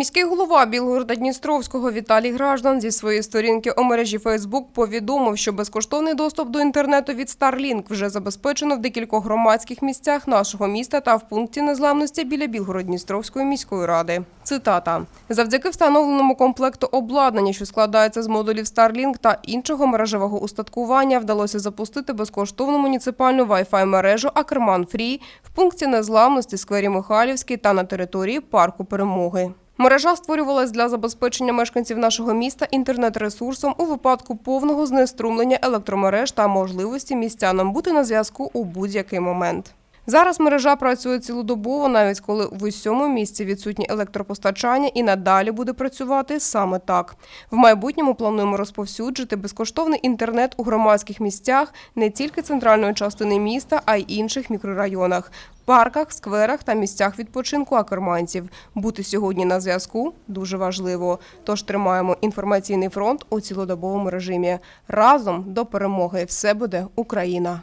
Міський голова Білгорода Дністровського Віталій Граждан зі своєї сторінки у мережі Фейсбук повідомив, що безкоштовний доступ до інтернету від Starlink вже забезпечено в декількох громадських місцях нашого міста та в пункті незламності біля Білгород-Дністровської міської ради. Цитата: завдяки встановленому комплекту обладнання, що складається з модулів Starlink та іншого мережевого устаткування, вдалося запустити безкоштовну муніципальну Wi-Fi мережу Акерман Фрі в пункті незламності сквері Михайлівський та на території парку Перемоги. Мережа створювалась для забезпечення мешканців нашого міста інтернет-ресурсом у випадку повного знеструмлення електромереж та можливості містянам бути на зв'язку у будь-який момент. Зараз мережа працює цілодобово, навіть коли в усьому місці відсутнє електропостачання і надалі буде працювати саме так. В майбутньому плануємо розповсюджити безкоштовний інтернет у громадських місцях не тільки центральної частини міста, а й інших мікрорайонах, парках, скверах та місцях відпочинку акерманців. Бути сьогодні на зв'язку дуже важливо. Тож тримаємо інформаційний фронт у цілодобовому режимі. Разом до перемоги. Все буде Україна.